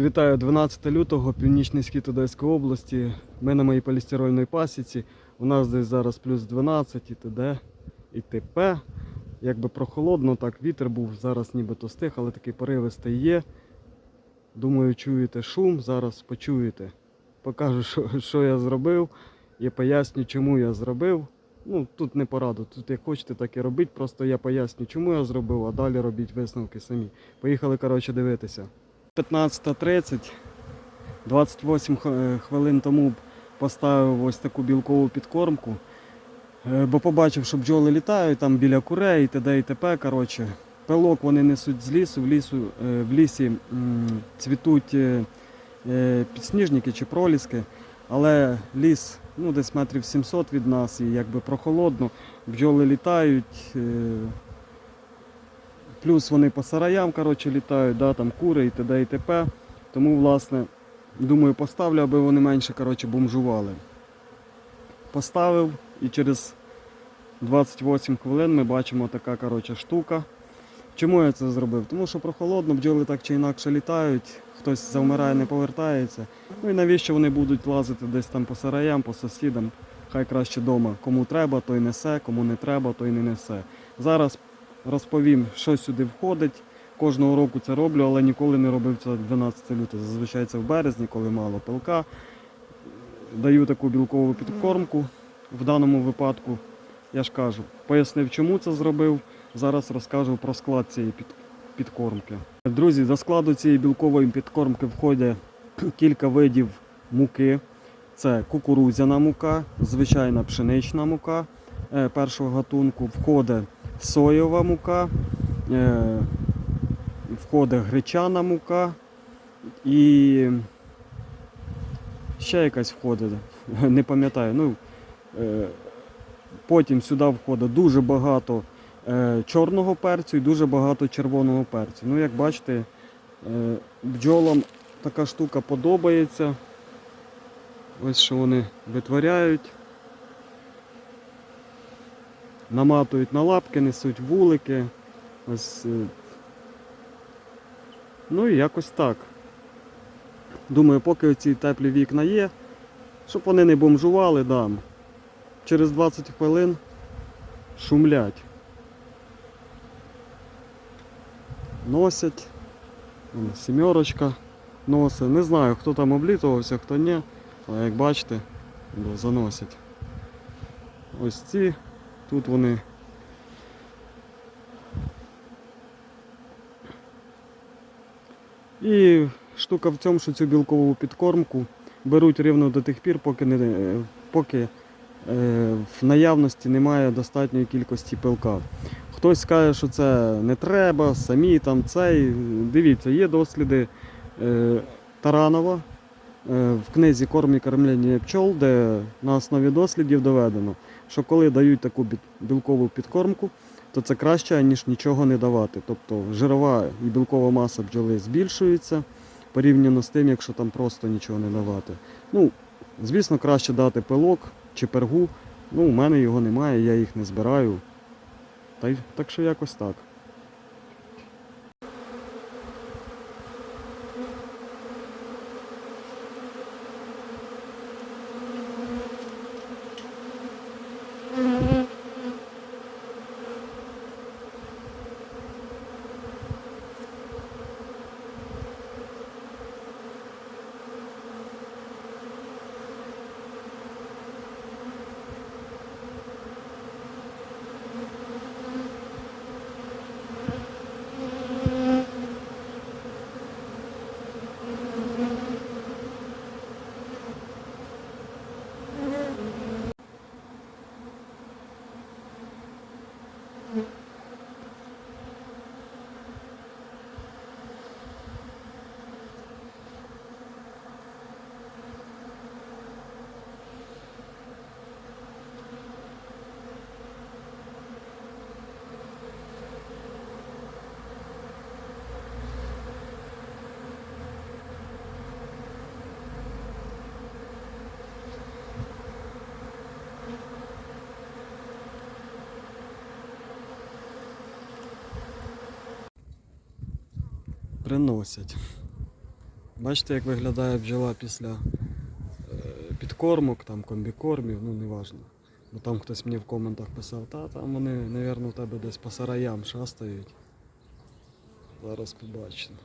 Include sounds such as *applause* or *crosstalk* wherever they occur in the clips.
Вітаю 12 лютого, північний схід Одеської області. Ми на моїй полістирольній пасіці. У нас десь зараз плюс 12 і т.д. і т.п. Якби прохолодно, так вітер був, зараз нібито стих, але такий поривистий є. Думаю, чуєте шум, зараз почуєте. Покажу, що, що я зробив і поясню, чому я зробив. Ну, тут не пораду, тут як хочете, так і робіть. Просто я поясню, чому я зробив, а далі робіть висновки самі. Поїхали, коротше, дивитися. 15.30, 28 е, хвилин тому поставив ось таку білкову підкормку, е, бо побачив, що бджоли літають там біля курей і т.д. і т.п. Коротше, пилок вони несуть з лісу, в, лісу, е, в лісі цвітуть підсніжники чи проліски, але ліс ну, десь метрів 700 від нас і якби прохолодно, бджоли літають. Плюс вони по сараям коротше, літають, да, там кури і т.д. і т.п. Тому, власне, думаю, поставлю, аби вони менше коротше, бомжували. Поставив і через 28 хвилин ми бачимо така коротше, штука. Чому я це зробив? Тому що прохолодно, бджоли так чи інакше літають, хтось завмирає, не повертається. Ну і навіщо вони будуть лазити десь там по сараям, по сусідам? Хай краще вдома. Кому треба, той несе, кому не треба, той не несе. Зараз розповім, що сюди входить. Кожного року це роблю, але ніколи не робив це 12 лютого. Зазвичай це в березні, коли мало пилка. Даю таку білкову підкормку. В даному випадку, я ж кажу, пояснив, чому це зробив. Зараз розкажу про склад цієї підкормки. Друзі, до складу цієї білкової підкормки входять *clears throat* кілька видів муки. Це кукурудзяна мука, звичайна пшенична мука е, першого гатунку, входить соєва мука, е, входить гречана мука і ще якась входить, *laughs* не пам'ятаю. Ну, е, потім сюди входить дуже багато е, чорного перцю і дуже багато червоного перцю. Ну, як бачите, бджолам така штука подобається. Ось що вони витворяють. Наматують на лапки, несуть вулики. Ось. е, Ну і якось так. Думаю, поки ці теплі вікна є, щоб вони не бомжували, дам. Через 20 хвилин шумлять. Носять. Сімерочка носить. Не знаю, хто там облітувався, хто ні. Але як бачите, заносять. Ось ці. Тут вони. І штука в цьому, що цю білкову підкормку беруть рівно до тих пір, поки, не, поки е, в наявності немає достатньої кількості пилка. Хтось скаже, що це не треба, самі там цей. Дивіться, є досліди е, Таранова в книзі Корм і кормлення пчол, де на основі дослідів доведено, що коли дають таку білкову підкормку, то це краще, ніж нічого не давати. Тобто жирова і білкова маса бджоли збільшується порівняно з тим, якщо там просто нічого не давати. Ну, звісно, краще дати пилок чи пергу. Ну, у мене його немає, я їх не збираю. Та й так що якось так. Mm-hmm. Приносять. Бачите, як виглядає бджола після е, підкормок, там комбікормів, ну неважно. Бо там хтось мені в коментах писав, та там вони, мабуть, у тебе десь по сараям шастають. Зараз побачимо,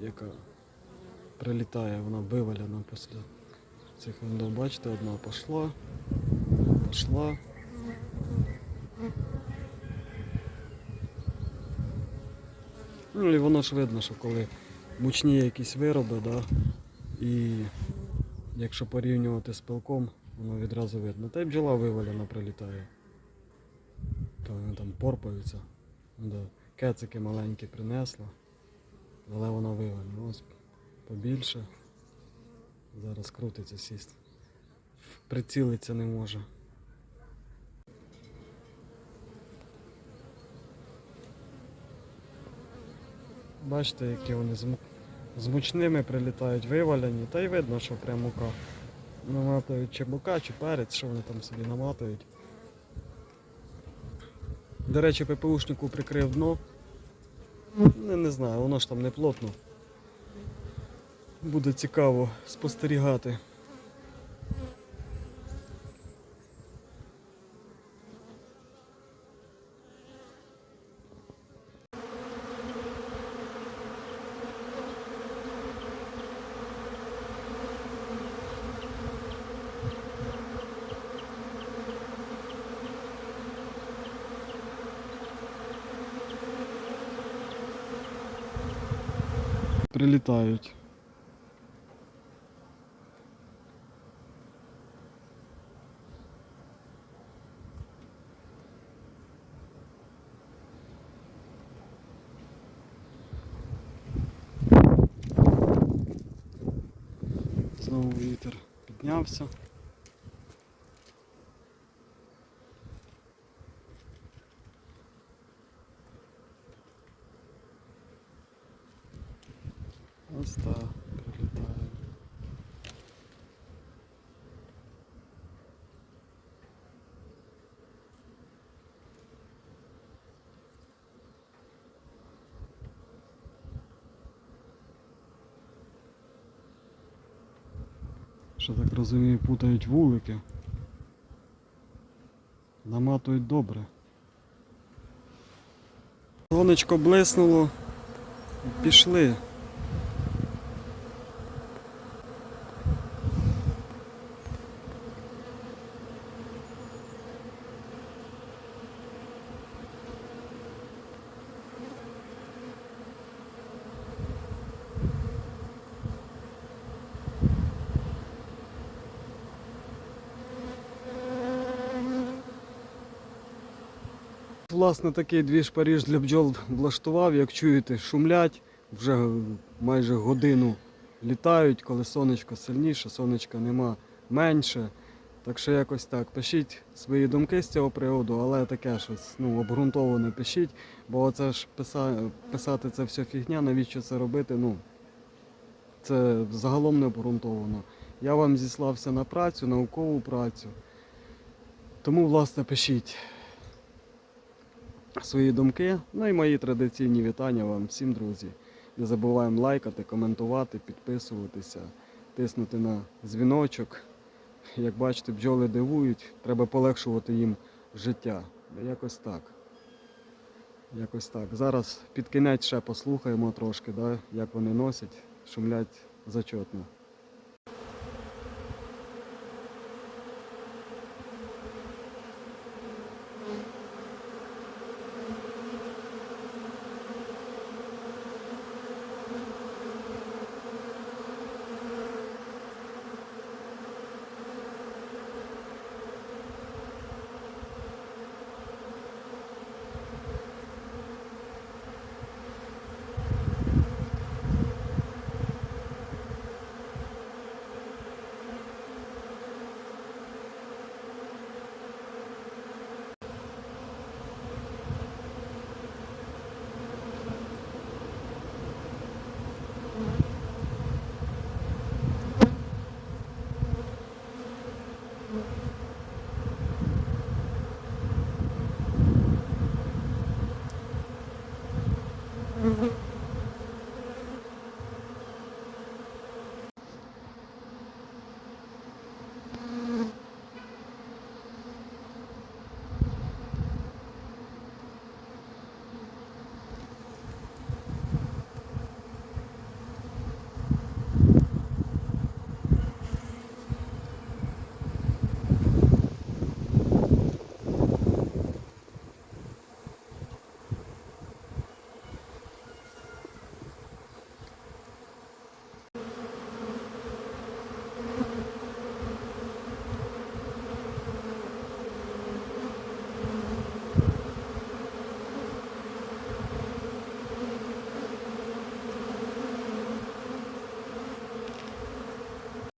яка прилітає, вона вивалена після цих виндов. Бачите, одна пішла, пішла. Ну і воно ж видно, що коли мучні якісь вироби, да, і якщо порівнювати з пилком, воно відразу видно. Та й бджола вивалена прилітає. То вони там порпаються. Да. Кецики маленькі принесла, але вона вивалена. Ось побільше. Зараз крутиться сість. Прицілиться не може. Бачите, які вони з, мучними прилітають вивалені, та й видно, що прям мука. Наматують чи мука, чи перець, що вони там собі наматують. До речі, ППУшнику прикрив дно. Не, не знаю, воно ж там не плотно. Буде цікаво спостерігати. Прилітають. Знову вітер піднявся. Ось так, прилітає. Що так розумію, путають вулики. Наматують добре. Сонечко блиснуло. Пішли. Власне, такий двіж Паріж для бджол влаштував. Як чуєте, шумлять, вже майже годину літають, коли сонечко сильніше, сонечка нема менше. Так що якось так. Пишіть свої думки з цього приводу, але таке щось ну, обґрунтоване пишіть, бо оце ж писа... писати це все фігня, навіщо це робити? Ну, це загалом не обґрунтовано. Я вам зіслався на працю, наукову працю. Тому, власне, пишіть свої думки. Ну і мої традиційні вітання вам всім, друзі. Не забуваємо лайкати, коментувати, підписуватися, тиснути на дзвіночок. Як бачите, бджоли дивують, треба полегшувати їм життя. Якось так. Якось так. Зараз під кінець ще послухаємо трошки, да, як вони носять, шумлять зачетно.